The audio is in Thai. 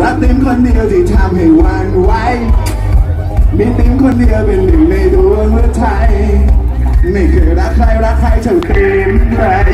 รักติ้มคนเดียวที่ทำให้วันไหวมีติ้มคนเดียวเป็นหนึ่งในดวงหัวใจไม่เคยรักใครรักใครเท่าติ้มเลย